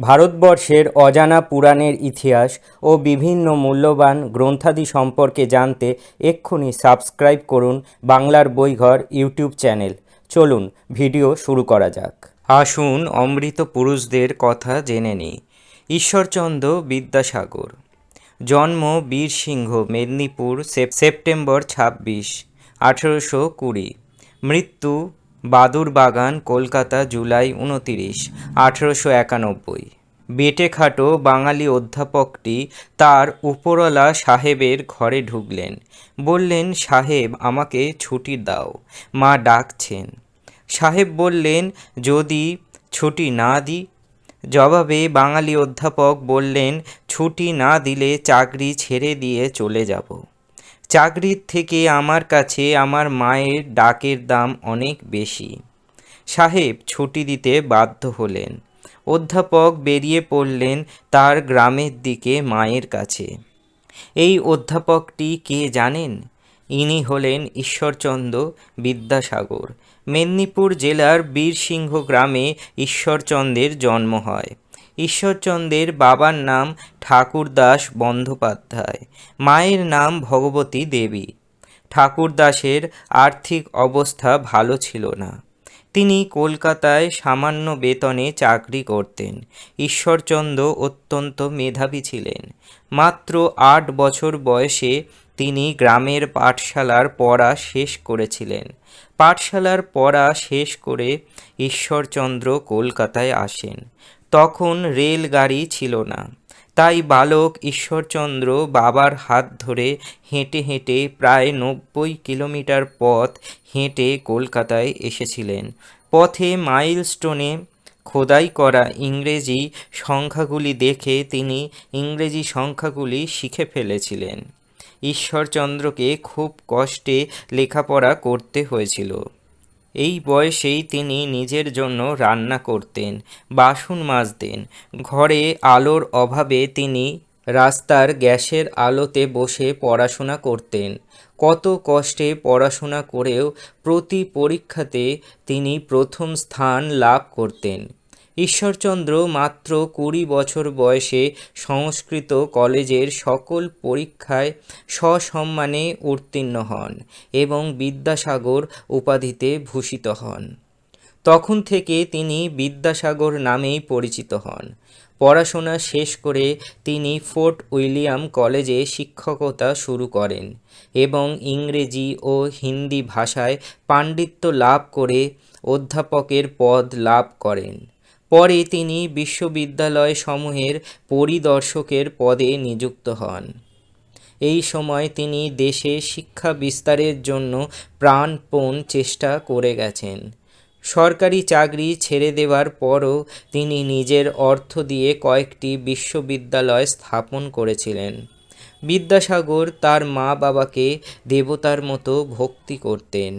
ভারতবর্ষের অজানা পুরাণের ইতিহাস ও বিভিন্ন মূল্যবান গ্রন্থাদি সম্পর্কে জানতে এক্ষুনি সাবস্ক্রাইব করুন বাংলার বইঘর ইউটিউব চ্যানেল। চলুন, ভিডিও শুরু করা যাক। আসুন অমৃত পুরুষদের কথা জেনে নিই। ঈশ্বরচন্দ্র বিদ্যাসাগর। জন্ম বীরসিংহ, মেদিনীপুর, সেপ- সেপ্টেম্বর ছাব্বিশ, আঠেরোশো কুড়ি। মৃত্যু বাদুরবাগান কলকাতা, জুলাই উনতিরিশ, আঠেরোশো একানব্বই। বেটেখাটো বাঙালি অধ্যাপকটি তার উপরওয়ালা সাহেবের ঘরে ঢুকলেন। বললেন, সাহেব, আমাকে ছুটি দাও। মা ডাকছেন। সাহেব বললেন, যদি ছুটি না দিই? জবাবে বাঙালি অধ্যাপক বললেন, ছুটি না দিলে চাকরি ছেড়ে দিয়ে চলে যাব। চাকরির থেকে আমার কাছে আমার মায়ের ডাকের দাম অনেক বেশি। সাহেব ছুটি দিতে বাধ্য হলেন। অধ্যাপক বেরিয়ে পড়লেন তার গ্রামের দিকে মায়ের কাছে। এই অধ্যাপকটি কে জানেন? ইনি হলেন ঈশ্বরচন্দ্র বিদ্যাসাগর। মেদিনীপুর জেলার বীরসিংহ গ্রামে ঈশ্বরচন্দ্রের জন্ম হয়। ঈশ্বরচন্দ্রের বাবার নাম ঠাকুরদাস বন্দ্যোপাধ্যায়। মায়ের নাম ভগবতী দেবী। ঠাকুরদাসের আর্থিক অবস্থা ভালো ছিল না। তিনি কলকাতায় সামান্য বেতনে চাকরি করতেন। ঈশ্বরচন্দ্র অত্যন্ত মেধাবী ছিলেন। মাত্র আট বছর বয়সে তিনি গ্রামের পাঠশালার পড়া শেষ করেছিলেন। পাঠশালার পড়া শেষ করে ঈশ্বরচন্দ্র কলকাতায় আসেন। তখন রেলগাড়ি ছিল না। তাই বালক ঈশ্বরচন্দ্র বাবার হাত ধরে হেঁটে হেঁটে প্রায় নব্বই কিলোমিটার পথ হেঁটে কলকাতায় এসেছিলেন। পথে মাইলস্টোনে খোদাই করা ইংরেজি সংখ্যাগুলি দেখে তিনি ইংরেজি সংখ্যাগুলি শিখে ফেলেছিলেন। ঈশ্বরচন্দ্রকে খুব কষ্টে লেখাপড়া করতে হয়েছিল। এই বয়সেই তিনি নিজের জন্য রান্না করতেন, বাসন মাজতেন। ঘরে আলোর অভাবে তিনি রাস্তার গ্যাসের আলোতে বসে পড়াশোনা করতেন। কত কষ্টে পড়াশোনা করেও প্রতি পরীক্ষাতে তিনি প্রথম স্থান লাভ করতেন। ঈশ্বরচন্দ্র মাত্র কুড়ি বছর বয়সে সংস্কৃত কলেজের সকল পরীক্ষায় সসম্মানে উত্তীর্ণ হন এবং বিদ্যাসাগর উপাধিতে ভূষিত হন। তখন থেকে তিনি বিদ্যাসাগর নামেই পরিচিত হন। পড়াশোনা শেষ করে তিনি ফোর্ট উইলিয়াম কলেজে শিক্ষকতা শুরু করেন এবং ইংরেজি ও হিন্দি ভাষায় পাণ্ডিত্য লাভ করে অধ্যাপকের পদ লাভ করেন। পরে তিনি বিশ্ববিদ্যালয় সমূহের পরিদর্শকের পদে নিযুক্ত হন। এই সময় তিনি দেশে শিক্ষা বিস্তারের জন্য প্রাণপণ চেষ্টা করে গেছেন। সরকারি চাকরি ছেড়ে দেওয়ার পরও তিনি নিজের অর্থ দিয়ে কয়েকটি বিশ্ববিদ্যালয় স্থাপন করেছিলেন। বিদ্যাসাগর তার মা বাবাকে দেবতার মতো ভক্তি করতেন।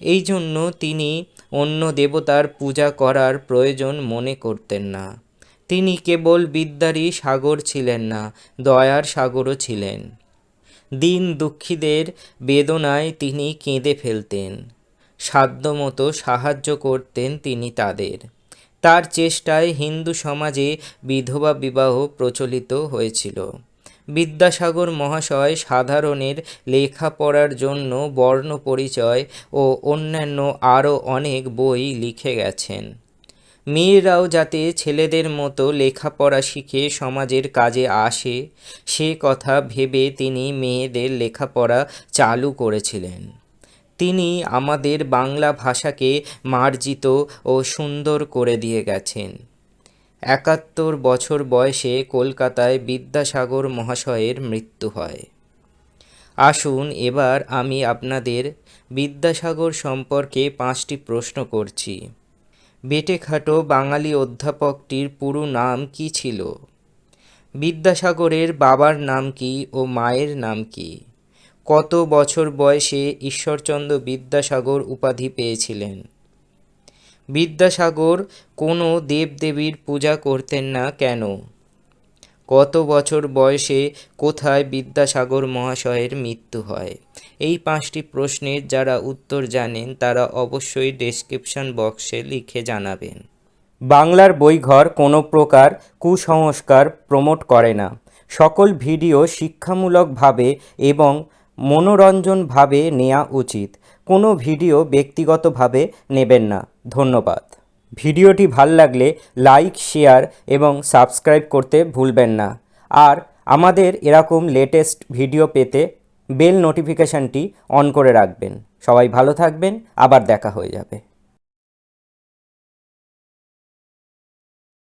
এই জন্য তিনি অন্য দেবতার পূজা করার প্রয়োজন মনে করতেন না। তিনি কেবল বিদ্যারই সাগর ছিলেন না, দয়ার সাগরও ছিলেন। দিন দুঃখীদের বেদনায় তিনি কেঁদে ফেলতেন। সাধ্যমতো সাহায্য করতেন তিনি তাদের। তার চেষ্টায় হিন্দু সমাজে বিধবা বিবাহ প্রচলিত হয়েছিল। বিদ্যাসাগর মহাশয় সাধারণের লেখাপড়ার জন্য বর্ণ পরিচয় ও অন্যান্য আরও অনেক বই লিখে গেছেন। মেয়েরাও যাতে ছেলেদের মতো লেখাপড়া শিখে সমাজের কাজে আসে, সে কথা ভেবে তিনি মেয়েদের লেখাপড়া চালু করেছিলেন। তিনি আমাদের বাংলা ভাষাকে মার্জিত ও সুন্দর করে দিয়ে গেছেন। একাত্তর বছর বয়সে কলকাতায় বিদ্যাসাগর মহাশয়ের মৃত্যু হয়। আসুন এবার আমি আপনাদের বিদ্যাসাগর সম্পর্কে পাঁচটি প্রশ্ন করছি। বেটেখাটো বাঙালি অধ্যাপকটির পুরো নাম কি ছিল? বিদ্যাসাগরের বাবার নাম কি ও মায়ের নাম কি? কত বছর বয়সে ঈশ্বরচন্দ্র বিদ্যাসাগর উপাধি পেয়েছিলেন? বিদ্যাসাগর কোনো দেবদেবীর পূজা করতেন না কেন? কত বছর বয়সে কোথায় বিদ্যাসাগর মহাশয়ের মৃত্যু হয়? এই পাঁচটি প্রশ্নের যারা উত্তর জানেন, তারা অবশ্যই ডেসক্রিপশন বক্সে লিখে জানাবেন। বাংলার বইঘর কোনো প্রকার কুসংস্কার প্রমোট করে না। সকল ভিডিও শিক্ষামূলকভাবে এবং মনোরঞ্জনভাবে নেওয়া উচিত। কোনো ভিডিও ব্যক্তিগতভাবে নেবেন না। ধন্যবাদ। ভিডিওটি ভালো লাগলে লাইক, শেয়ার এবং সাবস্ক্রাইব করতে ভুলবেন না। আর আমাদের এরকম লেটেস্ট ভিডিও পেতে বেল নোটিফিকেশানটি অন করে রাখবেন। সবাই ভালো থাকবেন, আবার দেখা হয়ে যাবে।